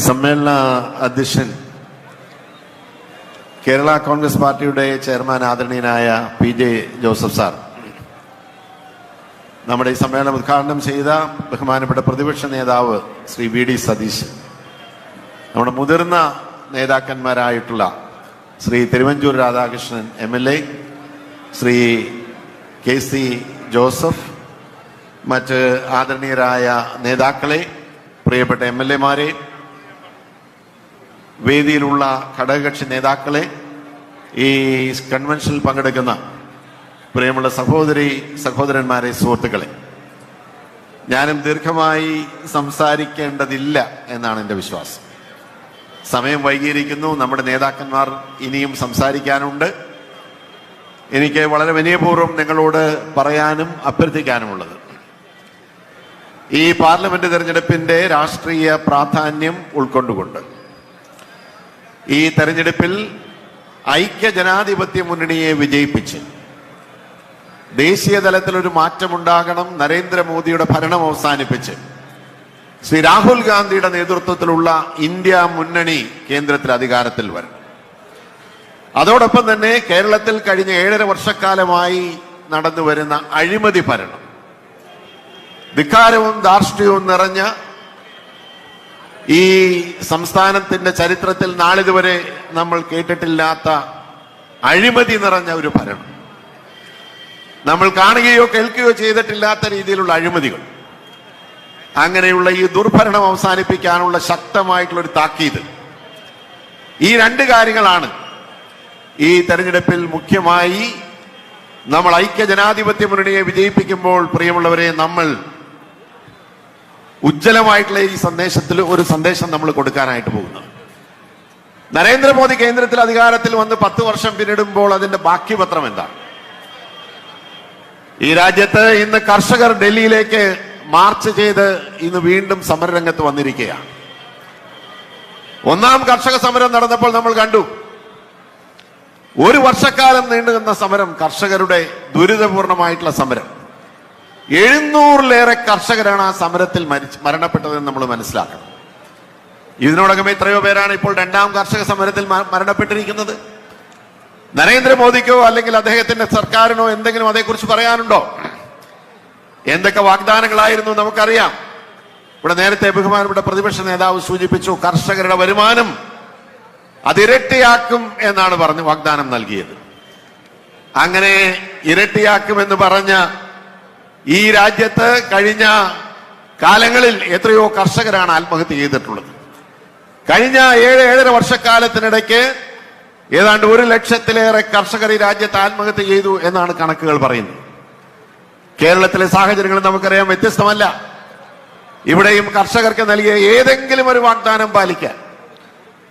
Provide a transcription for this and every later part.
സമ്മേളന അധ്യക്ഷൻ കേരള കോൺഗ്രസ് പാർട്ടിയുടെ ചെയർമാൻ ആദരണീയനായ പി ജെ ജോസഫ് സാർ. നമ്മുടെ ഈ സമ്മേളനം ഉദ്ഘാടനം ചെയ്ത ബഹുമാനപ്പെട്ട പ്രതിപക്ഷ നേതാവ് ശ്രീ വി ഡി സതീശ് നമ്മുടെ മുതിർന്ന നേതാക്കന്മാരായിട്ടുള്ള Shri Thiruvanchoor Radhakrishnan M L A Shri K C Joseph മറ്റ് ആദരണീയരായ നേതാക്കളെ പ്രിയപ്പെട്ട എം എൽ എമാരെ വേദിയിലുള്ള ഘടകകക്ഷി നേതാക്കളെ ഈ കൺവെൻഷനിൽ പങ്കെടുക്കുന്ന പ്രിയമുള്ള സഹോദരി സഹോദരന്മാരെ സുഹൃത്തുക്കളെ ഞാനും ദീർഘമായി സംസാരിക്കേണ്ടതില്ല എന്നാണ് എന്റെ വിശ്വാസം. സമയം വൈകിയിരിക്കുന്നു. നമ്മുടെ നേതാക്കന്മാർ ഇനിയും സംസാരിക്കാനുണ്ട്. എനിക്ക് വളരെ വിനയപൂർവം നിങ്ങളോട് പറയാനും അഭ്യർത്ഥിക്കാനുമുള്ളത്. ഈ പാർലമെന്റ് തെരഞ്ഞെടുപ്പിന്റെ രാഷ്ട്രീയ പ്രാധാന്യം ഉൾക്കൊണ്ടുകൊണ്ട് ഈ തെരഞ്ഞെടുപ്പിൽ ഐക്യ ജനാധിപത്യ മുന്നണിയെ വിജയിപ്പിച്ച് ദേശീയ തലത്തിൽ ഒരു മാറ്റമുണ്ടാകണം നരേന്ദ്രമോദിയുടെ ഭരണം അവസാനിപ്പിച്ച് ശ്രീ രാഹുൽ ഗാന്ധിയുടെ നേതൃത്വത്തിലുള്ള ഇന്ത്യ മുന്നണി കേന്ദ്രത്തിൽ അധികാരത്തിൽ വരണം. അതോടൊപ്പം തന്നെ കേരളത്തിൽ കഴിഞ്ഞ ഏഴര വർഷക്കാലമായി നടന്നു വരുന്ന അഴിമതി ഭരണം. ധിക്കാരവും ധാർഷ്ട്യവും നിറഞ്ഞ ഈ സംസ്ഥാനത്തിന്റെ ചരിത്രത്തിൽ നാളിതുവരെ നമ്മൾ കേട്ടിട്ടില്ലാത്ത അഴിമതി നിറഞ്ഞ ഒരു ഭരണം. നമ്മൾ കാണുകയോ കേൾക്കുകയോ ചെയ്തിട്ടില്ലാത്ത രീതിയിലുള്ള അഴിമതികൾ. അങ്ങനെയുള്ള ഈ ദുർഭരണം അവസാനിപ്പിക്കാനുള്ള ശക്തമായിട്ടുള്ള ഒരു താക്കീത്. ഈ രണ്ട് കാര്യങ്ങളാണ് ഈ തെരഞ്ഞെടുപ്പിൽ മുഖ്യമായി നമ്മൾ ഐക്യ ജനാധിപത്യ മുന്നണിയെ വിജയിപ്പിക്കുമ്പോൾ പ്രിയമുള്ളവരെ നമ്മൾ ഉജ്ജ്വലമായിട്ടുള്ള ഈ സന്ദേശത്തിൽ ഒരു സന്ദേശം നമ്മൾ കൊടുക്കാനായിട്ട് പോകുന്നത് നരേന്ദ്രമോദി കേന്ദ്രത്തിൽ അധികാരത്തിൽ വന്ന് പത്ത് വർഷം പിന്നിടുമ്പോൾ അതിന്റെ ബാക്കി പത്രം എന്താണ്? ഈ രാജ്യത്ത് ഇന്ന് കർഷകർ ഡൽഹിയിലേക്ക് മാർച്ച് ചെയ്ത് ഇന്ന് വീണ്ടും സമരരംഗത്ത് വന്നിരിക്കുകയാണ്. ഒന്നാം കർഷക സമരം നടന്നപ്പോൾ നമ്മൾ കണ്ടു. ഒരു വർഷക്കാലം നീണ്ടു നിന്ന സമരം കർഷകരുടെ ദുരിതപൂർണമായിട്ടുള്ള സമരം. എഴുന്നൂറിലേറെ കർഷകരാണ് ആ സമരത്തിൽ മരിച്ച് മരണപ്പെട്ടതെന്ന് നമ്മൾ മനസ്സിലാക്കണം. ഇതിനോടകം എത്രയോ പേരാണ് ഇപ്പോൾ രണ്ടാം കർഷക സമരത്തിൽ മരണപ്പെട്ടിരിക്കുന്നത്. നരേന്ദ്രമോദിക്കോ അല്ലെങ്കിൽ അദ്ദേഹത്തിന്റെ സർക്കാരിനോ എന്തെങ്കിലും അതേക്കുറിച്ച് പറയാനുണ്ടോ? എന്തൊക്കെ വാഗ്ദാനങ്ങളായിരുന്നു നമുക്കറിയാം. ഇവിടെ നേരത്തെ ബഹുമാനപ്പെട്ട പ്രതിപക്ഷ നേതാവ് സൂചിപ്പിച്ചു കർഷകരുടെ വരുമാനം അതിരട്ടിയാക്കും എന്നാണ് പറഞ്ഞ് വാഗ്ദാനം നൽകിയത്. അങ്ങനെ ഇരട്ടിയാക്കുമെന്ന് പറഞ്ഞ ഈ രാജ്യത്ത് കഴിഞ്ഞ കാലങ്ങളിൽ എത്രയോ കർഷകരാണ് ആത്മഹത്യ ചെയ്തിട്ടുള്ളത്. കഴിഞ്ഞ ഏഴ് ഏഴര വർഷക്കാലത്തിനിടയ്ക്ക് ഏതാണ്ട് ഒരു ലക്ഷത്തിലേറെ കർഷകർ ഈ രാജ്യത്ത് ആത്മഹത്യ ചെയ്തു എന്നാണ് കണക്കുകൾ പറയുന്നത്. കേരളത്തിലെ സാഹചര്യങ്ങൾ നമുക്കറിയാം വ്യത്യസ്തമല്ല. ഇവിടെയും കർഷകർക്ക് നൽകിയ ഏതെങ്കിലും ഒരു വാഗ്ദാനം പാലിക്കാൻ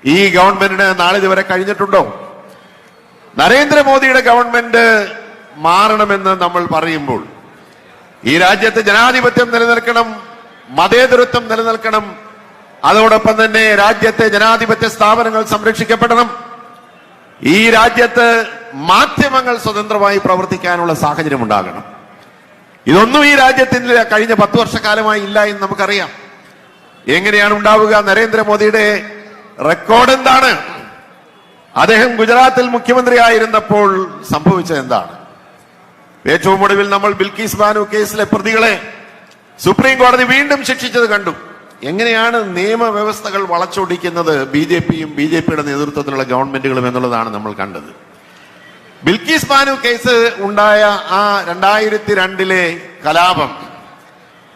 ഈ ഗവൺമെന്റിന് നാളിതുവരെ കഴിഞ്ഞിട്ടുണ്ടോ? നരേന്ദ്രമോദിയുടെ ഗവൺമെന്റ് മാറണമെന്ന് നമ്മൾ പറയുമ്പോൾ ഈ രാജ്യത്ത് ജനാധിപത്യം നിലനിൽക്കണം മതേതരത്വം നിലനിൽക്കണം അതോടൊപ്പം തന്നെ രാജ്യത്തെ ജനാധിപത്യ സ്ഥാപനങ്ങൾ സംരക്ഷിക്കപ്പെടണം. ഈ രാജ്യത്ത് മാധ്യമങ്ങൾ സ്വതന്ത്രമായി പ്രവർത്തിക്കാനുള്ള സാഹചര്യം ഉണ്ടാകണം. ഇതൊന്നും ഈ രാജ്യത്തിന് കഴിഞ്ഞ പത്ത് വർഷക്കാലമായി ഇല്ല എന്ന് നമുക്കറിയാം. എങ്ങനെയാണ് ഉണ്ടാവുക? നരേന്ദ്രമോദിയുടെ റെക്കോർഡ് എന്താണ്? അദ്ദേഹം ഗുജറാത്തിൽ മുഖ്യമന്ത്രി ആയിരുന്നപ്പോൾ സംഭവിച്ചത് എന്താണ്? ഏറ്റവും ഒടുവിൽ നമ്മൾ ബിൽക്കീസ് ബാനു കേസിലെ പ്രതികളെ സുപ്രീം കോടതി വീണ്ടും ശിക്ഷിച്ചത് കണ്ടു. എങ്ങനെയാണ് നിയമവ്യവസ്ഥകൾ വളച്ചൊടിക്കുന്നത് ബി ജെ പിയും ബി ജെ പിയുടെ നേതൃത്വത്തിലുള്ള ഗവൺമെന്റുകളും എന്നുള്ളതാണ് നമ്മൾ കണ്ടത്. ബിൽക്കീസ് ബാനു കേസ് ഉണ്ടായ ആ രണ്ടായിരത്തി രണ്ടിലെ കലാപം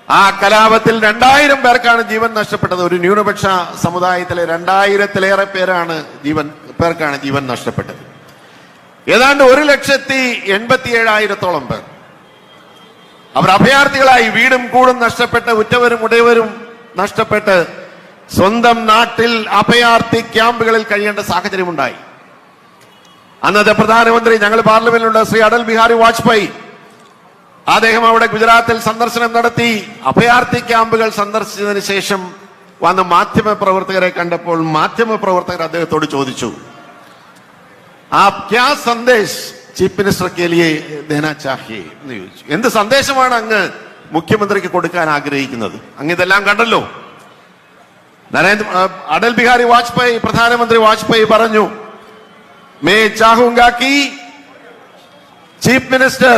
ആ കലാപത്തിൽ രണ്ടായിരം പേർക്കാണ് ജീവൻ നഷ്ടപ്പെട്ടത്. ഒരു ന്യൂനപക്ഷ സമുദായത്തിലെ രണ്ടായിരത്തിലേറെ പേരാണ് ജീവൻ പേർക്കാണ് ജീവൻ നഷ്ടപ്പെട്ടത്. ഏതാണ്ട് ഒരു ലക്ഷത്തി എൺപത്തി ഏഴായിരത്തോളം പേർ. അവർ അഭയാർത്ഥികളായി വീടും കൂടും നഷ്ടപ്പെട്ട് ഉറ്റവരും ഉടയവരും നഷ്ടപ്പെട്ട് സ്വന്തം നാട്ടിൽ അഭയാർത്ഥി ക്യാമ്പുകളിൽ കഴിയേണ്ട സാഹചര്യമുണ്ടായി. അന്നത്തെ പ്രധാനമന്ത്രി ഞങ്ങൾ പാർലമെന്റിലുള്ള ശ്രീ അടൽ ബിഹാരി വാജ്പേയി. അദ്ദേഹം അവിടെ ഗുജറാത്തിൽ സന്ദർശനം നടത്തി. അഭയാർത്ഥി ക്യാമ്പുകൾ സന്ദർശിച്ചതിന് ശേഷം വന്ന മാധ്യമ പ്രവർത്തകരെ കണ്ടപ്പോൾ മാധ്യമ പ്രവർത്തകർ അദ്ദേഹത്തോട് ചോദിച്ചു ആപ് ക്യാ സന്ദേശ് ചീഫ് മിനിസ്റ്റർ കേലിയെ ദേന ചാഹിയെ? എന്ന് ചോദിച്ചു. എന്ത് സന്ദേശമാണ് അങ്ങ് മുഖ്യമന്ത്രിക്ക് കൊടുക്കാൻ ആഗ്രഹിക്കുന്നത്? അങ്ങ് ഇതെല്ലാം കണ്ടല്ലോ. നരേന്ദ്ര അടൽ ബിഹാരി വാജ്പേയി പ്രധാനമന്ത്രി വാജ്പേയി പറഞ്ഞു മേ ചാഹുങ്കാക്കി ചീഫ് മിനിസ്റ്റർ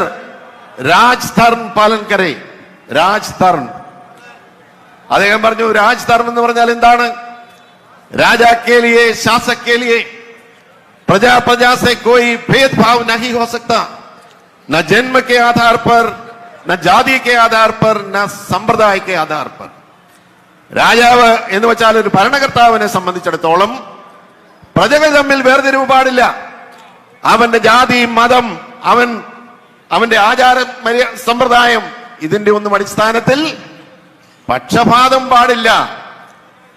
രാജ് ധർം പാലൻ കരെ രാജ് ധർം അദ്ദേഹം പറഞ്ഞു രാജ് ധർം എന്ന് പറഞ്ഞാൽ എന്താണ് രാജാ കെ ലിയെ ശാസക് കെ ലിയെ प्रजा प्रजा से कोई भेदभाव नहीं हो सकता न जन्म के आधार पर न ജാതി के आधार पर न സമ്പ്രദായ के आधार पर രാജാവ് എന്ന് വെച്ചാൽ ഒരു ഭരണകർത്താവിനെ സംബന്ധിച്ചിടത്തോളം പ്രജകൾ തമ്മിൽ വേർതിരിവ് പാടില്ല അവന്റെ ജാതി മതം അവൻ അവന്റെ ആചാര സമ്പ്രദായം ഇതിന്റെ ഒന്നും അടിസ്ഥാനത്തിൽ പക്ഷപാതം പാടില്ല.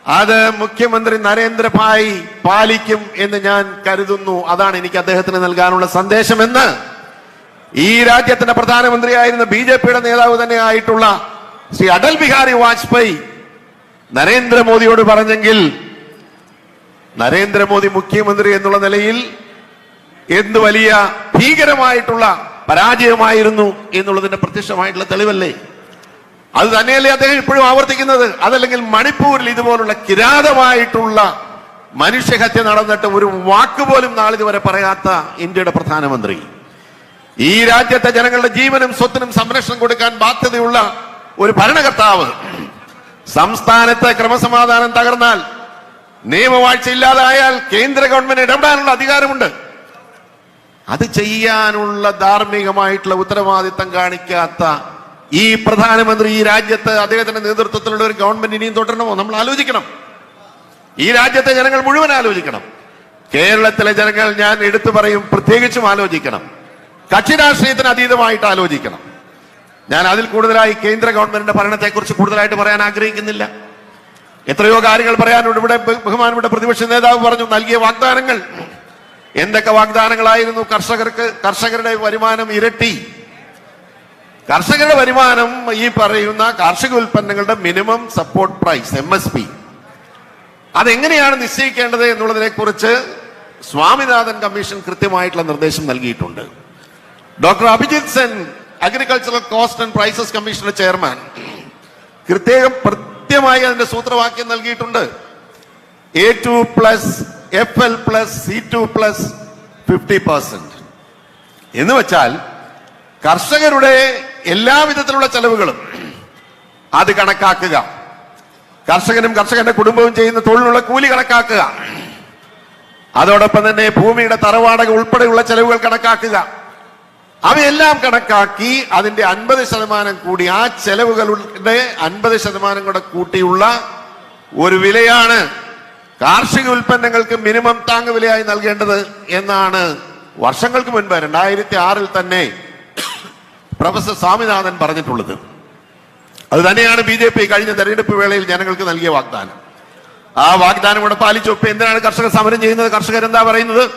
അത് മുഖ്യമന്ത്രി നരേന്ദ്രഭായ് പാലിക്കും എന്ന് ഞാൻ കരുതുന്നു. അതാണ് എനിക്ക് അദ്ദേഹത്തിന് നൽകാനുള്ള സന്ദേശമെന്ന് ഈ രാജ്യത്തിന്റെ പ്രധാനമന്ത്രിയായിരുന്ന ബി ജെ പിയുടെ നേതാവ് തന്നെ ആയിട്ടുള്ള ശ്രീ അടൽ ബിഹാരി വാജ്പേയി നരേന്ദ്രമോദിയോട് പറഞ്ഞെങ്കിൽ നരേന്ദ്രമോദി മുഖ്യമന്ത്രി എന്നുള്ള നിലയിൽ എന്ത് വലിയ ഭീകരമായിട്ടുള്ള പരാജയമായിരുന്നു എന്നുള്ളതിന്റെ പ്രത്യക്ഷമായിട്ടുള്ള തെളിവല്ലേ? അത് തന്നെയല്ലേ അദ്ദേഹം ഇപ്പോഴും ആവർത്തിക്കുന്നത്? അതല്ലെങ്കിൽ മണിപ്പൂരിൽ ഇതുപോലുള്ള കിരാതമായിട്ടുള്ള മനുഷ്യഹത്യ നടന്നിട്ട് ഒരു വാക്ക് പോലും നാളിതുവരെ പറയാത്ത ഇന്ത്യയുടെ പ്രധാനമന്ത്രി. ഈ രാജ്യത്തെ ജനങ്ങളുടെ ജീവനും സ്വത്തിനും സംരക്ഷണം കൊടുക്കാൻ ബാധ്യതയുള്ള ഒരു ഭരണകർത്താവ് സംസ്ഥാനത്തെ ക്രമസമാധാനം തകർന്നാൽ നിയമവാഴ്ച ഇല്ലാതായാൽ കേന്ദ്ര ഗവൺമെന്റ് ഇടപെടാനുള്ള അധികാരമുണ്ട്. അത് ചെയ്യാനുള്ള ധാർമ്മികമായിട്ടുള്ള ഉത്തരവാദിത്തം കാണിക്കാത്ത ഈ പ്രധാനമന്ത്രി ഈ രാജ്യത്ത് അദ്ദേഹത്തിന്റെ നേതൃത്വത്തിലുള്ള ഒരു ഗവൺമെന്റ് ഇനിയും തുടരണമോ? നമ്മൾ ആലോചിക്കണം. ഈ രാജ്യത്തെ ജനങ്ങൾ മുഴുവൻ ആലോചിക്കണം. കേരളത്തിലെ ജനങ്ങൾ ഞാൻ എടുത്തു പറയും പ്രത്യേകിച്ചും ആലോചിക്കണം. കക്ഷി രാഷ്ട്രീയത്തിന് അതീതമായിട്ട് ആലോചിക്കണം. ഞാൻ അതിൽ കൂടുതലായി കേന്ദ്ര ഗവൺമെന്റിന്റെ ഭരണത്തെക്കുറിച്ച് കൂടുതലായിട്ട് പറയാൻ ആഗ്രഹിക്കുന്നില്ല. എത്രയോ കാര്യങ്ങൾ പറയാനുണ്ട്. ഇവിടെ ബഹുമാനപ്പെട്ട പ്രതിപക്ഷ നേതാവ് പറഞ്ഞു നൽകിയ വാഗ്ദാനങ്ങൾ. എന്തൊക്കെ വാഗ്ദാനങ്ങളായിരുന്നു കർഷകർക്ക്? കർഷകരുടെ വരുമാനം ഇരട്ടി. കർഷകരുടെ വരുമാനം ഈ പറയുന്ന കാർഷിക ഉൽപ്പന്നങ്ങളുടെ minimum support price M S P അതെങ്ങനെയാണ് നിശ്ചയിക്കേണ്ടത് എന്നുള്ളതിനെ കുറിച്ച് സ്വാമിനാഥൻ കമ്മീഷൻ കൃത്യമായിട്ടുള്ള നിർദ്ദേശം നൽകിയിട്ടുണ്ട്. Doctor Abhijit Sen agricultural cost and prices കമ്മീഷന്റെ ചെയർമാൻ കൃത്യം കൃത്യമായി അതിന്റെ സൂത്രവാക്യം നൽകിയിട്ടുണ്ട്. A two plus F L plus C two plus fifty percent എന്ന് വെച്ചാൽ കർഷകരുടെ എല്ലാവിധത്തിലുള്ള ചെലവുകളും അത് കണക്കാക്കുക. കർഷകനും കർഷകന്റെ കുടുംബവും ചെയ്യുന്ന തൊഴിലുള്ള കൂലി കണക്കാക്കുക. അതോടൊപ്പം തന്നെ ഭൂമിയുടെ തറവാടക ഉൾപ്പെടെയുള്ള ചെലവുകൾ കണക്കാക്കുക. അവയെല്ലാം കണക്കാക്കി അതിന്റെ അൻപത് ശതമാനം കൂടി ആ ചെലവുകളുടെ അൻപത് ശതമാനം കൂടെ കൂട്ടിയുള്ള ഒരു വിലയാണ് കാർഷിക ഉൽപ്പന്നങ്ങൾക്ക് മിനിമം താങ്ങ് വിലയായി നൽകേണ്ടത് എന്നാണ് വർഷങ്ങൾക്ക് മുൻപ് രണ്ടായിരത്തി ആറിൽ തന്നെ പ്രൊഫസർ സ്വാമിനാഥൻ പറഞ്ഞിട്ടുള്ളത്. അത് തന്നെയാണ് ബി ജെ പി കഴിഞ്ഞ തെരഞ്ഞെടുപ്പ് വേളയിൽ ജനങ്ങൾക്ക് നൽകിയ വാഗ്ദാനം. ആ വാഗ്ദാനം കൂടെ പാലിച്ചു ഇപ്പൊ എന്തിനാണ് കർഷകർ സമരം ചെയ്യുന്നത്? കർഷകർ എന്താ പറയുന്നത്?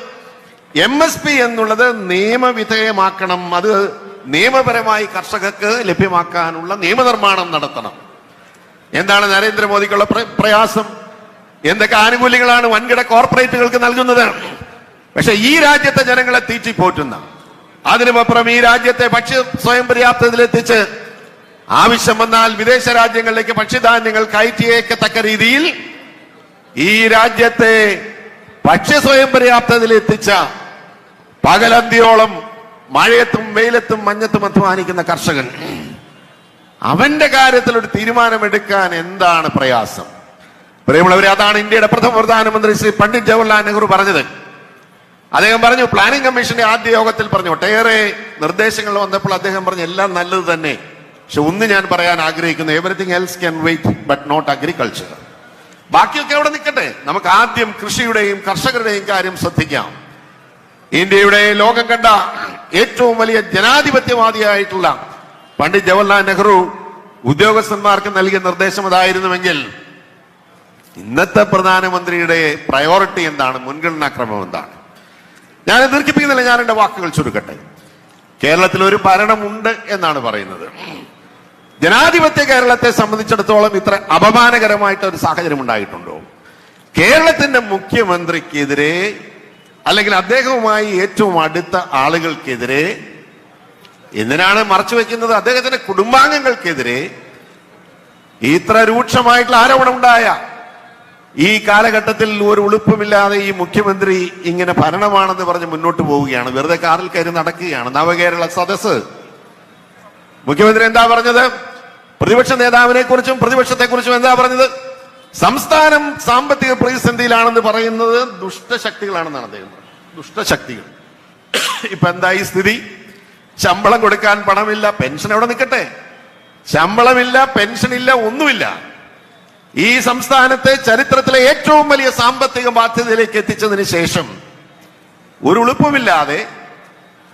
എം എസ് പി എന്നുള്ളത് നിയമവിധേയമാക്കണം. അത് നിയമപരമായി കർഷകർക്ക് ലഭ്യമാക്കാനുള്ള നിയമനിർമ്മാണം നടത്തണം. എന്താണ് നരേന്ദ്രമോദിക്കുള്ള പ്ര- പ്രയാസം? എന്തൊക്കെ ആനുകൂല്യങ്ങളാണ് വൻകിട കോർപ്പറേറ്റുകൾക്ക് നൽകുന്നത്? പക്ഷെ ഈ രാജ്യത്തെ ജനങ്ങളെ തീറ്റിപ്പോറ്റുന്ന അതിനുമപ്പുറം ഈ രാജ്യത്തെ ഭക്ഷ്യ സ്വയം പര്യാപ്തത്തിലെത്തിച്ച് ആവശ്യം വന്നാൽ വിദേശ രാജ്യങ്ങളിലേക്ക് ഭക്ഷ്യധാന്യങ്ങൾ കയറ്റിയേക്കത്തക്ക രീതിയിൽ ഈ രാജ്യത്തെ ഭക്ഷ്യ സ്വയം പര്യാപ്തത്തിലെത്തിച്ച പകലന്തിയോളം മഴയത്തും വെയിലത്തും മഞ്ഞത്തും അധ്വാനിക്കുന്ന കർഷകൻ. അവന്റെ കാര്യത്തിൽ ഒരു തീരുമാനമെടുക്കാൻ എന്താണ് പ്രയാസം? പ്രിയമുള്ളവരെ അതാണ് ഇന്ത്യയുടെ പ്രഥമ പ്രധാനമന്ത്രി ശ്രീ പണ്ഡിറ്റ് ജവഹർലാൽ നെഹ്റു പറഞ്ഞത്. അദ്ദേഹം പറഞ്ഞു പ്ലാനിംഗ് കമ്മീഷന്റെ ആദ്യ യോഗത്തിൽ പറഞ്ഞു ഒട്ടേറെ നിർദ്ദേശങ്ങൾ വന്നപ്പോൾ അദ്ദേഹം പറഞ്ഞു എല്ലാം നല്ലത് തന്നെ. പക്ഷെ ഒന്ന് ഞാൻ പറയാൻ ആഗ്രഹിക്കുന്നു everything else can wait but not agriculture ബാക്കിയൊക്കെ അവിടെ നിൽക്കട്ടെ. നമുക്ക് ആദ്യം കൃഷിയുടെയും കർഷകരുടെയും കാര്യം ശ്രദ്ധിക്കാം. ഇന്ത്യയുടെ ലോകം കണ്ട ഏറ്റവും വലിയ ജനാധിപത്യവാദിയായിട്ടുള്ള പണ്ഡിറ്റ് ജവഹർലാൽ നെഹ്റു ഉദ്യോഗസ്ഥന്മാർക്ക് നൽകിയ നിർദ്ദേശം അതായിരുന്നുവെങ്കിൽ ഇന്നത്തെ പ്രധാനമന്ത്രിയുടെ പ്രയോറിറ്റി എന്താണ്? മുൻഗണനാക്രമം എന്താണ്? ഞാൻ ദീർഘിപ്പിക്കുന്നില്ല. ഞാൻ എന്റെ വാക്കുകൾ ചുരുക്കട്ടെ. കേരളത്തിൽ ഒരു ഭരണമുണ്ട് എന്നാണ് പറയുന്നത്. ജനാധിപത്യ കേരളത്തെ സംബന്ധിച്ചിടത്തോളം ഇത്ര അപമാനകരമായിട്ട് ഒരു സാഹചര്യം ഉണ്ടായിട്ടുണ്ടോ? കേരളത്തിന്റെ മുഖ്യമന്ത്രിക്കെതിരെ അല്ലെങ്കിൽ അദ്ദേഹവുമായി ഏറ്റവും അടുത്ത ആളുകൾക്കെതിരെ എന്തിനാണ് മറച്ചു വെക്കുന്നത്? അദ്ദേഹത്തിന്റെ കുടുംബാംഗങ്ങൾക്കെതിരെ ഇത്ര രൂക്ഷമായിട്ടുള്ള ആരോപണം ഉണ്ടായ ഈ കാലഘട്ടത്തിൽ ഒരു ഉളുപ്പുമില്ലാതെ ഈ മുഖ്യമന്ത്രി ഇങ്ങനെ ഭരണമാണെന്ന് പറഞ്ഞ് മുന്നോട്ട് പോവുകയാണ്. വെറുതെ കാറിൽ കയറി നടക്കുകയാണ്. നവകേരള സദസ് മുഖ്യമന്ത്രി എന്താ പറഞ്ഞത്? പ്രതിപക്ഷ നേതാവിനെ കുറിച്ചും പ്രതിപക്ഷത്തെ കുറിച്ചും എന്താ പറഞ്ഞത്? സംസ്ഥാനം സാമ്പത്തിക പ്രതിസന്ധിയിലാണെന്ന് പറയുന്നത് ദുഷ്ടശക്തികളാണെന്നാണ് അദ്ദേഹം ദുഷ്ടശക്തികൾ. ഇപ്പൊ എന്താ ഈ സ്ഥിതി? ശമ്പളം കൊടുക്കാൻ പണമില്ല പെൻഷൻ എവിടെ നിൽക്കട്ടെ. ശമ്പളമില്ല ഇല്ല, ഒന്നുമില്ല. ഈ സംസ്ഥാനത്തെ ചരിത്രത്തിലെ ഏറ്റവും വലിയ സാമ്പത്തിക ബാധ്യതയിലേക്ക് എത്തിച്ചതിന് ശേഷം ഒരു ഉളുപ്പുമില്ലാതെ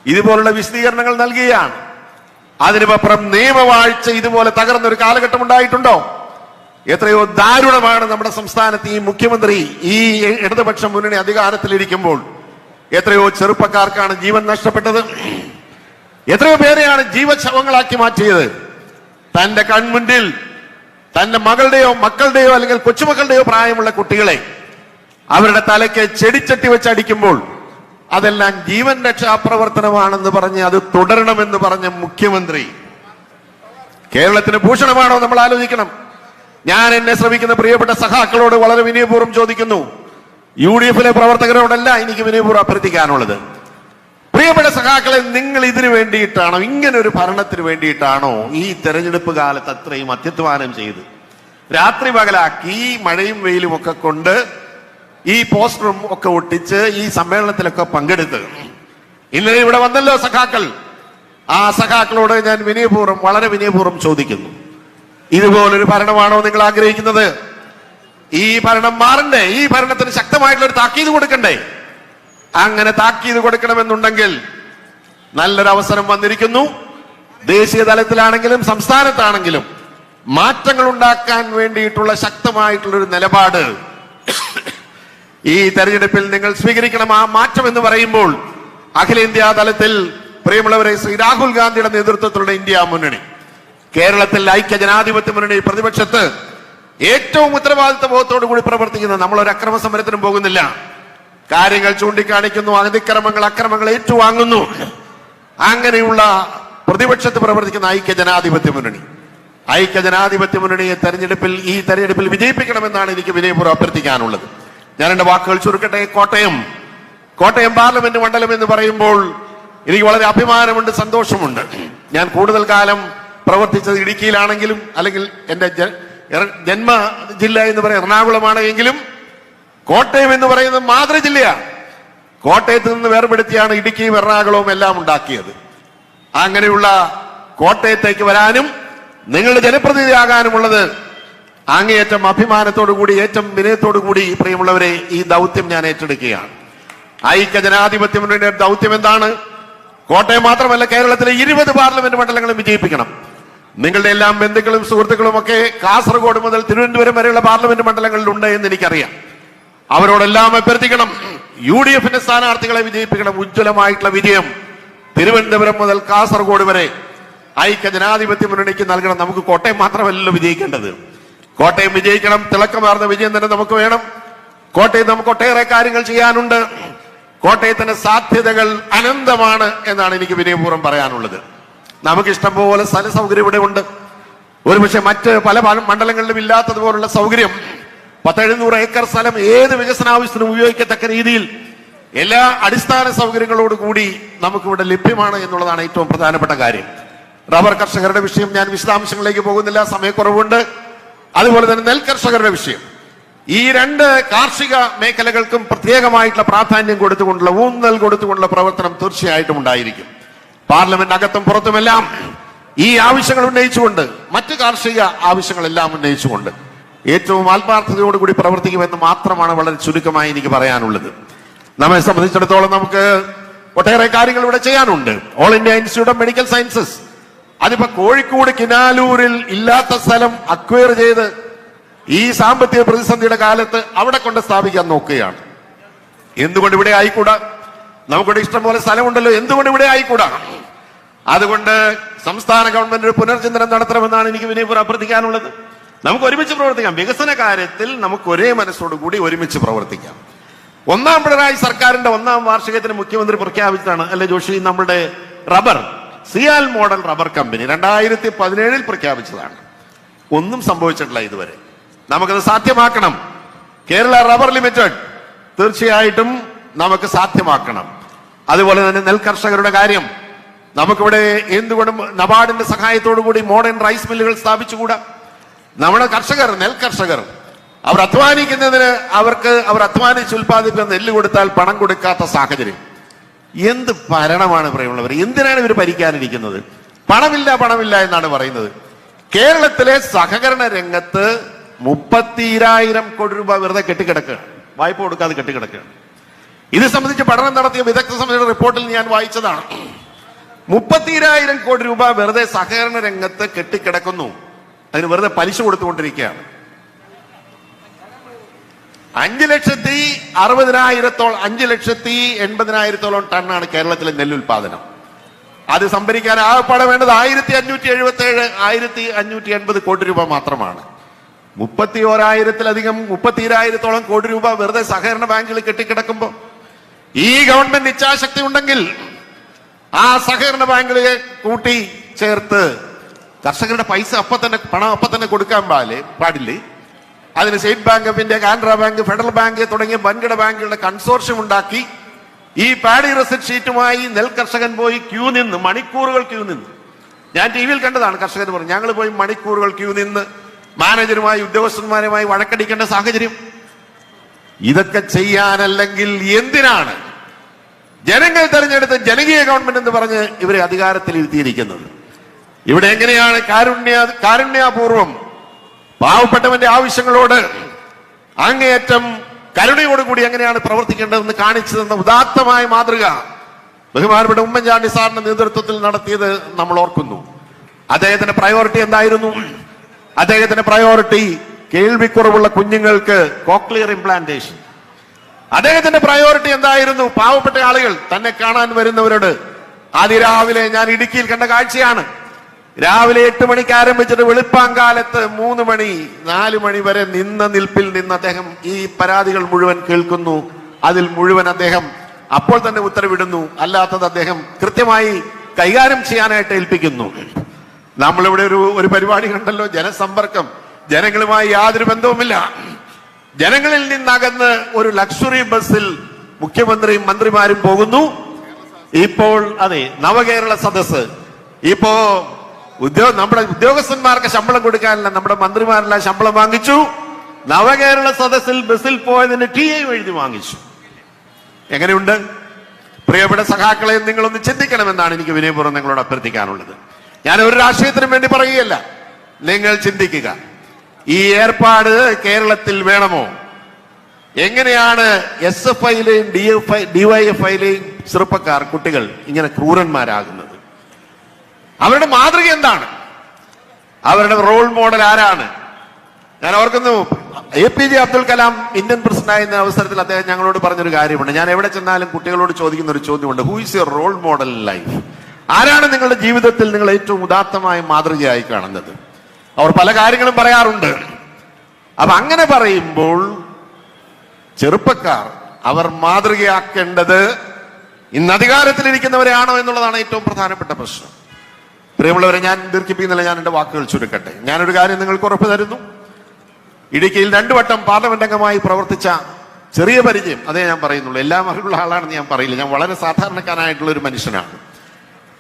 ഇതുപോലുള്ള വിശദീകരണങ്ങൾ നൽകുകയാണ് അതിനുമപ്പുറം നിയമവാഴ്ച ഇതുപോലെ തകർന്ന ഒരു കാലഘട്ടം ഉണ്ടായിട്ടുണ്ടോ? എത്രയോ ദാരുണമാണ് നമ്മുടെ സംസ്ഥാനത്ത് ഈ മുഖ്യമന്ത്രി ഈ ഇടതുപക്ഷ മുന്നണി അധികാരത്തിലിരിക്കുമ്പോൾ. എത്രയോ ചെറുപ്പക്കാർക്കാണ് ജീവൻ നഷ്ടപ്പെട്ടത്. എത്രയോ പേരെയാണ് ജീവശവങ്ങളാക്കി മാറ്റിയത്. തന്റെ കൺമുൻപിൽ തന്റെ മകളുടെയോ മക്കളുടെയോ അല്ലെങ്കിൽ കൊച്ചുമക്കളുടെയോ പ്രായമുള്ള കുട്ടികളെ അവരുടെ തലയ്ക്ക് ചെടിച്ചട്ടി വെച്ച് അടിക്കുമ്പോൾ അതെല്ലാം ജീവൻ രക്ഷാപ്രവർത്തനമാണെന്ന് പറഞ്ഞ് അത് തുടരണമെന്ന് പറഞ്ഞ മുഖ്യമന്ത്രി. കേരളത്തിന് ഭൂഷണമാണോ നമ്മൾ ആലോചിക്കണം. ഞാൻ എന്നെ ശ്രമിക്കുന്ന പ്രിയപ്പെട്ട സഖാക്കളോട് വളരെ വിനയപൂർവം ചോദിക്കുന്നു. യു ഡി എഫിലെ പ്രവർത്തകരോടല്ല എനിക്ക് വിനയപൂർവം അഭ്യർത്ഥിക്കാനുള്ളത്. പ്രിയപ്പെട്ട സഖാക്കളെ നിങ്ങൾ ഇതിനു വേണ്ടിയിട്ടാണോ ഇങ്ങനെ ഒരു ഭരണത്തിന് വേണ്ടിയിട്ടാണോ ഈ തെരഞ്ഞെടുപ്പ് കാലത്ത് അത്രയും അത്യധ്വാനം ചെയ്ത്? രാത്രി പകലാക്കി മഴയും വെയിലും ഒക്കെ കൊണ്ട് ഈ പോസ്റ്ററും ഒക്കെ ഒട്ടിച്ച് ഈ സമ്മേളനത്തിലൊക്കെ പങ്കെടുത്ത്. ഇന്നലെ ഇവിടെ വന്നല്ലോ സഖാക്കൾ. ആ സഖാക്കളോട് ഞാൻ വിനയപൂർവം വളരെ വിനയപൂർവം ചോദിക്കുന്നു. ഇതുപോലൊരു ഭരണമാണോ നിങ്ങൾ ആഗ്രഹിക്കുന്നത്? ഈ ഭരണം മാറണ്ടേ? ഈ ഭരണത്തിന് ശക്തമായിട്ടുള്ള ഒരു താക്കീത് കൊടുക്കണ്ടേ? അങ്ങനെ താക്കീത് കൊടുക്കണമെന്നുണ്ടെങ്കിൽ നല്ലൊരവസരം വന്നിരിക്കുന്നു. ദേശീയ തലത്തിലാണെങ്കിലും സംസ്ഥാനത്താണെങ്കിലും മാറ്റങ്ങൾ ഉണ്ടാക്കാൻ വേണ്ടിയിട്ടുള്ള ശക്തമായിട്ടുള്ള ഒരു നിലപാട് ഈ തെരഞ്ഞെടുപ്പിൽ നിങ്ങൾ സ്വീകരിക്കണം. ആ മാറ്റം എന്ന് പറയുമ്പോൾ അഖിലേന്ത്യാ തലത്തിൽ പ്രിയമുള്ളവരെ ശ്രീ രാഹുൽ ഗാന്ധിയുടെ നേതൃത്വത്തിലുള്ള ഇന്ത്യ മുന്നണി. കേരളത്തിൽ ഐക്യ ജനാധിപത്യ മുന്നണി പ്രതിപക്ഷത്ത് ഏറ്റവും ഉത്തരവാദിത്വ ബോധത്തോടു കൂടി പ്രവർത്തിക്കുന്ന നമ്മൾ ഒരു അക്രമ സമരത്തിനും പോകുന്നില്ല. കാര്യങ്ങൾ ചൂണ്ടിക്കാണിക്കുന്നു അതിക്രമങ്ങൾ അക്രമങ്ങൾ ഏറ്റുവാങ്ങുന്നു. അങ്ങനെയുള്ള പ്രതിപക്ഷത്ത് പ്രവർത്തിക്കുന്ന ഐക്യ ജനാധിപത്യ മുന്നണി. ഐക്യ ജനാധിപത്യ മുന്നണിയെ തെരഞ്ഞെടുപ്പിൽ ഈ തെരഞ്ഞെടുപ്പിൽ വിജയിപ്പിക്കണമെന്നാണ് എനിക്ക് വിനയപൂർവം അഭ്യർത്ഥിക്കാനുള്ളത്. ഞാൻ എന്റെ വാക്കുകൾ ചുരുക്കട്ടെ കോട്ടയം. കോട്ടയം പാർലമെന്റ് മണ്ഡലം എന്ന് പറയുമ്പോൾ എനിക്ക് വളരെ അഭിമാനമുണ്ട് സന്തോഷമുണ്ട്. ഞാൻ കൂടുതൽ കാലം പ്രവർത്തിച്ചത് ഇടുക്കിയിലാണെങ്കിലും അല്ലെങ്കിൽ എന്റെ ജന്മ ജില്ല എന്ന് പറയുന്ന എറണാകുളമാണ് എങ്കിലും കോട്ടയം എന്ന് പറയുന്നത് മാതൃ ജില്ലയാണ്. കോട്ടയത്ത് നിന്ന് വേർപെടുത്തിയാണ് ഇടുക്കിയും എറണാകുളവും എല്ലാം ഉണ്ടാക്കിയത്. അങ്ങനെയുള്ള കോട്ടയത്തേക്ക് വരാനും നിങ്ങളുടെ ജനപ്രതിനിധിയാകാനുമുള്ളത് അങ്ങേയറ്റം അഭിമാനത്തോടു കൂടി ഏറ്റവും വിനയത്തോടു കൂടി പ്രിയമുള്ളവരെ ഈ ദൗത്യം ഞാൻ ഏറ്റെടുക്കുകയാണ്. ഐക്യ ജനാധിപത്യ മുന്നണിയുടെ ദൗത്യം എന്താണ്? കോട്ടയം മാത്രമല്ല കേരളത്തിലെ ഇരുപത് പാർലമെന്റ് മണ്ഡലങ്ങളും വിജയിപ്പിക്കണം. നിങ്ങളുടെ എല്ലാം ബന്ധുക്കളും സുഹൃത്തുക്കളും ഒക്കെ കാസർഗോഡ് മുതൽ തിരുവനന്തപുരം വരെയുള്ള പാർലമെന്റ് മണ്ഡലങ്ങളിൽ ഉണ്ട് എന്ന് എനിക്കറിയാം. അവരോടെല്ലാം അഭ്യർത്ഥിക്കണം. യു ഡി എഫിന്റെ സ്ഥാനാർത്ഥികളെ വിജയിപ്പിക്കണം. ഉജ്ജ്വലമായിട്ടുള്ള വിജയം. തിരുവനന്തപുരം മുതൽ കാസർഗോഡ് വരെ ഐക്യ ജനാധിപത്യ മുന്നണിക്ക് നൽകണം. നമുക്ക് കോട്ടയം മാത്രമല്ലല്ലോ വിജയിക്കേണ്ടത്. കോട്ടയം വിജയിക്കണം. തിളക്കമാർന്ന വിജയം തന്നെ നമുക്ക് വേണം. കോട്ടയം നമുക്ക് ഒട്ടേറെ കാര്യങ്ങൾ ചെയ്യാനുണ്ട്. കോട്ടയത്തിന്റെ സാധ്യതകൾ അനന്തമാണ് എന്നാണ് എനിക്ക് വിനയപൂർവം പറയാനുള്ളത്. നമുക്ക് ഇഷ്ടംപോലെ സ്ഥല സൗകര്യം ഇവിടെ ഉണ്ട് ഒരുപക്ഷെ മറ്റ് പല മണ്ഡലങ്ങളിലും ഇല്ലാത്തതുപോലുള്ള സൗകര്യം പത്തെഴുന്നൂറ് ഏക്കർ സ്ഥലം ഏത് വികസനാവശ്യത്തിനും ഉപയോഗിക്കത്തക്ക രീതിയിൽ എല്ലാ അടിസ്ഥാന സൗകര്യങ്ങളോട് കൂടി നമുക്കിവിടെ ലഭ്യമാണ് എന്നുള്ളതാണ് ഏറ്റവും പ്രധാനപ്പെട്ട കാര്യം. റബ്ബർ കർഷകരുടെ വിഷയം ഞാൻ വിശദാംശങ്ങളിലേക്ക് പോകുന്നില്ല സമയക്കുറവുണ്ട്. അതുപോലെ തന്നെ നെൽകർഷകരുടെ വിഷയം. ഈ രണ്ട് കാർഷിക മേഖലകൾക്കും പ്രത്യേകമായിട്ടുള്ള പ്രാധാന്യം കൊടുത്തുകൊണ്ടുള്ള ഊന്നൽ കൊടുത്തുകൊണ്ടുള്ള പ്രവർത്തനം തീർച്ചയായിട്ടും ഉണ്ടായിരിക്കും. പാർലമെന്റ് അകത്തും പുറത്തുമെല്ലാം ഈ ആവശ്യങ്ങൾ ഉന്നയിച്ചുകൊണ്ട് മറ്റ് കാർഷിക ആവശ്യങ്ങളെല്ലാം ഉന്നയിച്ചുകൊണ്ട് ഏറ്റവും ആത്മാർത്ഥതയോടുകൂടി പ്രവർത്തിക്കുമെന്ന് മാത്രമാണ് വളരെ ചുരുക്കമായി എനിക്ക് പറയാനുള്ളത്. നമ്മെ സംബന്ധിച്ചിടത്തോളം നമുക്ക് ഒട്ടേറെ കാര്യങ്ങൾ ഇവിടെ ചെയ്യാനുണ്ട്. All India Institute of Medical Sciences അതിപ്പോ കോഴിക്കോട് കിനാലൂരിൽ ഇല്ലാത്ത സ്ഥലം അക്വയർ ചെയ്ത് ഈ സാമ്പത്തിക പ്രതിസന്ധിയുടെ കാലത്ത് അവിടെ കൊണ്ട് സ്ഥാപിക്കാൻ നോക്കുകയാണ്. എന്തുകൊണ്ട് ഇവിടെ ആയിക്കൂടാ? നമുക്കിവിടെ ഇഷ്ടംപോലെ സ്ഥലമുണ്ടല്ലോ എന്തുകൊണ്ട് ഇവിടെ ആയിക്കൂടാ? അതുകൊണ്ട് സംസ്ഥാന ഗവൺമെന്റ് പുനർചിന്തനം നടത്തണമെന്നാണ് എനിക്ക് വിനയപൂർവം അഭ്യർത്ഥിക്കാനുള്ളത്. നമുക്ക് ഒരുമിച്ച് പ്രവർത്തിക്കാം. വികസന കാര്യത്തിൽ നമുക്ക് ഒരേ മനസ്സോടുകൂടി ഒരുമിച്ച് പ്രവർത്തിക്കാം. ഒന്നാം പിണറായി സർക്കാരിന്റെ ഒന്നാം വാർഷികത്തിന് മുഖ്യമന്ത്രി പ്രഖ്യാപിച്ചതാണ്. അല്ലെ ജോഷി? നമ്മുടെ rubber CIAL model rubber company രണ്ടായിരത്തി പതിനേഴിൽ പ്രഖ്യാപിച്ചതാണ്. ഒന്നും സംഭവിച്ചിട്ടില്ല ഇതുവരെ. നമുക്കത് സാധ്യമാക്കണം. കേരള റബ്ബർ ലിമിറ്റഡ് തീർച്ചയായിട്ടും നമുക്ക് സാധ്യമാക്കണം. അതുപോലെ തന്നെ നെൽകർഷകരുടെ കാര്യം. നമുക്കിവിടെ എന്തുകൊണ്ടും നബാർഡിന്റെ സഹായത്തോടു കൂടി മോഡേൺ റൈസ് മില്ലുകൾ സ്ഥാപിച്ചുകൂടാ? നമ്മുടെ കർഷകർ നെൽ കർഷകർ. അവർ അധ്വാനിക്കുന്നതിന് അവർക്ക് അവർ അധ്വാനിച്ച് ഉൽപ്പാദിപ്പിക്കുന്ന നെല്ല് കൊടുത്താൽ പണം കൊടുക്കാത്ത സാഹചര്യം. എന്ത് ഭരണമാണ് പ്രിയമുള്ളവർ? എന്തിനാണ് ഇവർ ഭരിക്കാനിരിക്കുന്നത്? പണമില്ല പണമില്ല എന്നാണ് പറയുന്നത്. കേരളത്തിലെ സഹകരണ രംഗത്ത് മുപ്പത്തിരായിരം കോടി രൂപ വെറുതെ കെട്ടിക്കിടക്കുകയാണ്. വായ്പ കൊടുക്കാതെ കെട്ടിക്കിടക്കുകയാണ്. ഇത് സംബന്ധിച്ച് പഠനം നടത്തിയ വിദഗ്ധ സമിതിയുടെ റിപ്പോർട്ടിൽ ഞാൻ വായിച്ചതാണ്. മുപ്പത്തിരായിരം കോടി രൂപ വെറുതെ സഹകരണ രംഗത്ത് കെട്ടിക്കിടക്കുന്നു. അതിന് വെറുതെ പലിശ കൊടുത്തുകൊണ്ടിരിക്കുകയാണ്. അഞ്ച് ലക്ഷത്തി അറുപതിനായിരത്തോളം അഞ്ച് ലക്ഷത്തി എൺപതിനായിരത്തോളം ടണ്ണാണ് കേരളത്തിലെ നെല്ലുൽപാദനം. അത് സംഭരിക്കാൻ ആകപ്പാടെ വേണ്ടത് ആയിരത്തി അഞ്ഞൂറ്റി എഴുപത്തി ഏഴ് ആയിരത്തി അഞ്ഞൂറ്റി എൺപത് കോടി രൂപ മാത്രമാണ്. മുപ്പത്തി ഓരായിരത്തിലധികം മുപ്പത്തിരായിരത്തോളം കോടി രൂപ വെറുതെ സഹകരണ ബാങ്കുകൾ കെട്ടിക്കിടക്കുമ്പോൾ ഈ ഗവൺമെന്റ് ഇച്ഛാശക്തി ഉണ്ടെങ്കിൽ ആ സഹകരണ ബാങ്കുകളെ കൂട്ടി ചേർത്ത് കർഷകരുടെ പൈസ അപ്പൊ തന്നെ പണം അപ്പൊ തന്നെ കൊടുക്കാൻ പാടില്ലേ പാടില്ലേ? അതിന് State Bank of India Canara Bank Federal Bank തുടങ്ങിയ വൻകിട ബാങ്കുകളുടെ കൺസോർഷ്യം ഉണ്ടാക്കി. ഈ പാഡി റെസിറ്റ് ഷീറ്റുമായി നെൽ കർഷകൻ പോയി ക്യൂ നിന്ന് മണിക്കൂറുകൾ ക്യൂ നിന്ന്. ഞാൻ ടി വിയിൽ കണ്ടതാണ് കർഷകർ പറഞ്ഞു ഞങ്ങൾ പോയി മണിക്കൂറുകൾ ക്യൂ നിന്ന് മാനേജറുമായി ഉദ്യോഗസ്ഥന്മാരുമായി വഴക്കടിക്കേണ്ട സാഹചര്യം. ഇതൊക്കെ ചെയ്യാനല്ലെങ്കിൽ എന്തിനാണ്? ജനങ്ങൾ തെരഞ്ഞെടുത്ത് ജനകീയ ഗവൺമെന്റ് എന്ന് പറഞ്ഞ് ഇവരെ അധികാരത്തിൽ ഇരുത്തിയിരിക്കുന്നത് ഇവിടെ എങ്ങനെയാണ് കാരുണ്യ കാരുണ്യാപൂർവം പാവപ്പെട്ടവന്റെ ആവശ്യങ്ങളോട് അങ്ങേയറ്റം കരുണയോടുകൂടി എങ്ങനെയാണ് പ്രവർത്തിക്കേണ്ടതെന്ന് കാണിച്ചു തന്ന ഉദാത്തമായ മാതൃക ബഹുമാനപ്പെട്ട ഉമ്മൻചാണ്ടി സാറിന്റെ നേതൃത്വത്തിൽ നടത്തിയത് നമ്മൾ ഓർക്കുന്നു. അദ്ദേഹത്തിന്റെ പ്രയോറിറ്റി എന്തായിരുന്നു? അദ്ദേഹത്തിന്റെ പ്രയോറിറ്റി കേൾവിക്കുറവുള്ള കുഞ്ഞുങ്ങൾക്ക് കോക്ലിയർ ഇംപ്ലാന്റേഷൻ അദ്ദേഹത്തിന്റെ പ്രയോറിറ്റി എന്തായിരുന്നു? പാവപ്പെട്ട ആളുകൾ തന്നെ കാണാൻ വരുന്നവരോട് അതിരാവിലെ ഞാൻ ഇടുക്കിയിൽ കണ്ട കാഴ്ചയാണ്. രാവിലെ എട്ട് മണിക്ക് ആരംഭിച്ചിട്ട് വെളുപ്പാങ്കാലത്ത് മൂന്ന് മണി നാല് മണി വരെ നിന്ന നിൽപ്പിൽ നിന്ന് അദ്ദേഹം ഈ പരാതികൾ മുഴുവൻ കേൾക്കുന്നു. അതിൽ മുഴുവൻ അദ്ദേഹം അപ്പോൾ തന്നെ ഉത്തരവിടുന്നു. അല്ലാത്തത് അദ്ദേഹം കൃത്യമായി കൈകാര്യം ചെയ്യാനായിട്ട് ഏൽപ്പിക്കുന്നു. നമ്മളിവിടെ ഒരു ഒരു പരിപാടി കണ്ടല്ലോ ജനസമ്പർക്കം. ജനങ്ങളുമായി യാതൊരു ബന്ധവുമില്ല. ജനങ്ങളിൽ നിന്നകന്ന് ഒരു ലക്ഷറി ബസ്സിൽ മുഖ്യമന്ത്രിയും മന്ത്രിമാരും പോകുന്നു. ഇപ്പോൾ അതെ നവകേരള സദസ് ഇപ്പോ ഉദ്യോഗ നമ്മുടെ ഉദ്യോഗസ്ഥന്മാർക്ക് ശമ്പളം കൊടുക്കാനല്ല നമ്മുടെ മന്ത്രിമാരെല്ലാം ശമ്പളം വാങ്ങിച്ചു. നവകേരള സദസ്സിൽ ബസ്സിൽ പോയതിന് ടി ഐ എഴുതി വാങ്ങിച്ചു. എങ്ങനെയുണ്ട്? പ്രിയപ്പെട്ട സഖാക്കളെ നിങ്ങളൊന്ന് ചിന്തിക്കണമെന്നാണ് എനിക്ക് വിനയപൂർവം നിങ്ങളോട് അഭ്യർത്ഥിക്കാനുള്ളത്. ഞാൻ ഒരു രാഷ്ട്രീയത്തിനും വേണ്ടി പറയുകയല്ല. നിങ്ങൾ ചിന്തിക്കുക. ഈ ഏർപ്പാട് കേരളത്തിൽ വേണമോ? എങ്ങനെയാണ് എസ് എഫ് ഐയിലെയും ഡി എഫ് ഐ ഡിവൈഎഫ് ഐയിലെയും ചെറുപ്പക്കാർ കുട്ടികൾ ഇങ്ങനെ ക്രൂരന്മാരാകുന്നത്? അവരുടെ മാതൃക എന്താണ്? അവരുടെ റോൾ മോഡൽ ആരാണ്? ഞാൻ ഓർക്കുന്നു A P J Abdul Kalam Indian president ആയിരുന്ന അവസരത്തിൽ അദ്ദേഹം ഞങ്ങളോട് പറഞ്ഞൊരു കാര്യമുണ്ട്. ഞാൻ എവിടെ ചെന്നാലും കുട്ടികളോട് ചോദിക്കുന്ന ഒരു ചോദ്യമുണ്ട്. Who is your role model in life ആരാണ് നിങ്ങളുടെ ജീവിതത്തിൽ നിങ്ങൾ ഏറ്റവും ഉദാത്തമായ മാതൃകയായി കാണുന്നത്? അവർ പല കാര്യങ്ങളും പറയാറുണ്ട്. അപ്പൊ അങ്ങനെ പറയുമ്പോൾ ചെറുപ്പക്കാർ അവർ മാതൃകയാക്കേണ്ടത് ഇന്ന് അധികാരത്തിലിരിക്കുന്നവരെയാണോ എന്നുള്ളതാണ് ഏറ്റവും പ്രധാനപ്പെട്ട പ്രശ്നം. പ്രിയമുള്ളവരെ ഞാൻ ദീർഘിപ്പിക്കുന്നില്ല. ഞാൻ എന്റെ വാക്കുകൾ ചുരുക്കട്ടെ. ഞാനൊരു കാര്യം നിങ്ങൾക്ക് ഉറപ്പ് തരുന്നു. ഇടുക്കിയിൽ രണ്ടു വട്ടം പാർലമെന്റ് അംഗമായി പ്രവർത്തിച്ച ചെറിയ പരിചയം. അതേ ഞാൻ പറയുന്നുള്ളൂ. എല്ലാം അറിവുള്ള ആളാണെന്ന് ഞാൻ പറയില്ല. ഞാൻ വളരെ സാധാരണക്കാരനായിട്ടുള്ള ഒരു മനുഷ്യനാണ്.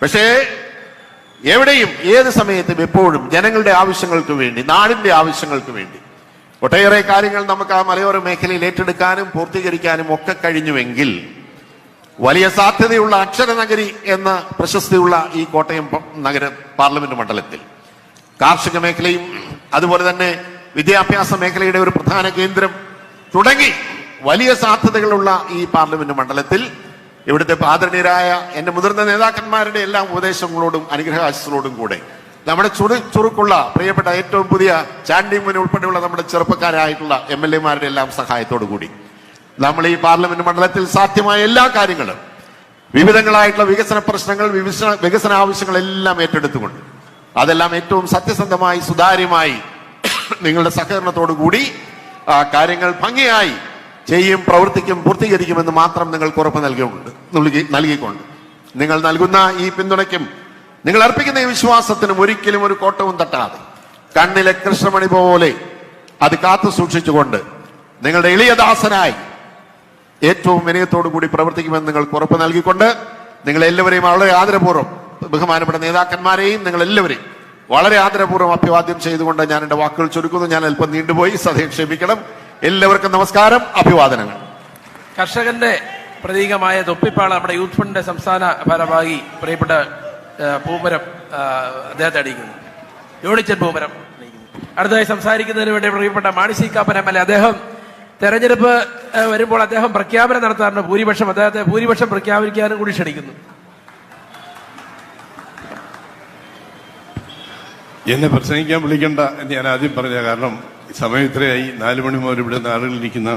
പക്ഷേ എവിടെയും ഏത് സമയത്തും എപ്പോഴും ജനങ്ങളുടെ ആവശ്യങ്ങൾക്ക് വേണ്ടി നാടിന്റെ ആവശ്യങ്ങൾക്ക് വേണ്ടി ഒട്ടേറെ കാര്യങ്ങൾ നമുക്ക് ആ മലയോര മേഖലയിൽ ഏറ്റെടുക്കാനും പൂർത്തീകരിക്കാനും ഒക്കെ കഴിഞ്ഞുവെങ്കിൽ വലിയ സാധ്യതയുള്ള അക്ഷര നഗരി എന്ന പ്രശസ്തിയുള്ള ഈ കോട്ടയം നഗര പാർലമെന്റ് മണ്ഡലത്തിൽ. കാർഷിക മേഖലയും അതുപോലെ തന്നെ വിദ്യാഭ്യാസ മേഖലയുടെ ഒരു പ്രധാന കേന്ദ്രം തുടങ്ങി വലിയ സാധ്യതകളുള്ള ഈ പാർലമെന്റ് മണ്ഡലത്തിൽ ഇവിടുത്തെ ആദരണീയരായ എന്റെ മുതിർന്ന നേതാക്കന്മാരുടെ എല്ലാ ഉപദേശങ്ങളോടും അനുഗ്രഹാശികളോടും കൂടെ നമ്മുടെ ചുറു ചുറുക്കുള്ള പ്രിയപ്പെട്ട ഏറ്റവും പുതിയ ചാണ്ടി മുൻ ഉൾപ്പെടെയുള്ള നമ്മുടെ ചെറുപ്പക്കാരായിട്ടുള്ള എം എൽ എമാരുടെ എല്ലാം സഹായത്തോടു കൂടി നമ്മൾ ഈ പാർലമെന്റ് മണ്ഡലത്തിൽ സാധ്യമായ എല്ലാ കാര്യങ്ങളും വിവിധങ്ങളായിട്ടുള്ള വികസന പ്രശ്നങ്ങൾ വികസന വികസന ആവശ്യങ്ങളെല്ലാം ഏറ്റെടുത്തുകൊണ്ട് അതെല്ലാം ഏറ്റവും സത്യസന്ധമായി സുതാര്യമായി നിങ്ങളുടെ സഹകരണത്തോടു കൂടി ആ കാര്യങ്ങൾ ഭംഗിയായി ചെയ്യും പ്രവർത്തിക്കും പൂർത്തീകരിക്കുമെന്ന് മാത്രം നിങ്ങൾക്ക് ഉറപ്പ് നൽകിയുണ്ട് നൽകിക്കൊണ്ട്. നിങ്ങൾ നൽകുന്ന ഈ പിന്തുണയ്ക്കും നിങ്ങൾ അർപ്പിക്കുന്ന ഈ വിശ്വാസത്തിനും ഒരിക്കലും ഒരു കോട്ടവും തട്ടാതെ കണ്ണിലെ കൃഷ്ണമണി പോലെ അത് കാത്തു സൂക്ഷിച്ചുകൊണ്ട് നിങ്ങളുടെ എളിയദാസനായി ഏറ്റവും വിനയത്തോടു കൂടി പ്രവർത്തിക്കുമെന്ന് നിങ്ങൾക്ക് ഉറപ്പ് നൽകിക്കൊണ്ട് നിങ്ങളെല്ലാവരെയും വളരെ ആദരപൂർവം ബഹുമാനപ്പെട്ട നേതാക്കന്മാരെയും നിങ്ങളെല്ലാവരെയും വളരെ ആദരപൂർവം അഭിവാദ്യം ചെയ്തുകൊണ്ട് ഞാൻ എന്റെ വാക്കുകൾ ചുരുക്കുന്നു. ഞാൻ അല്പം നീണ്ടുപോയി. സദയം ക്ഷമിക്കണം. എല്ലാവർക്കും നമസ്കാരം. അഭിവാദനങ്ങൾ. കർഷകന്റെ പ്രതീകമായ തൊപ്പിപ്പാള നമ്മുടെ യൂത്ത് ഫണ്ടിന്റെ സംസ്ഥാന ഭാരവാഹി പ്രിയപ്പെട്ട പൂമരം അദ്ദേഹത്തെ അടിക്കുന്നു യോണിച്ചൻ പൂമരം. അടുത്തതായി സംസാരിക്കുന്നതിന് വേണ്ടി പ്രിയപ്പെട്ട Mani C Kappan M L A അദ്ദേഹം തെരഞ്ഞെടുപ്പ് വരുമ്പോൾ അദ്ദേഹം പ്രഖ്യാപനം നടത്താറുണ്ട്. ഭൂരിപക്ഷം അദ്ദേഹത്തെ ഭൂരിപക്ഷം പ്രഖ്യാപിക്കാനും കൂടി ക്ഷണിക്കുന്നു. എന്നെ പ്രസംഗിക്കാൻ വിളിക്കണ്ട ഞാൻ ആദ്യം പറഞ്ഞ കാരണം സമയം ഇത്രയായി. നാലു മണി മുതൽ ഇവിടെ നാളുകളിൽ ഇരിക്കുന്ന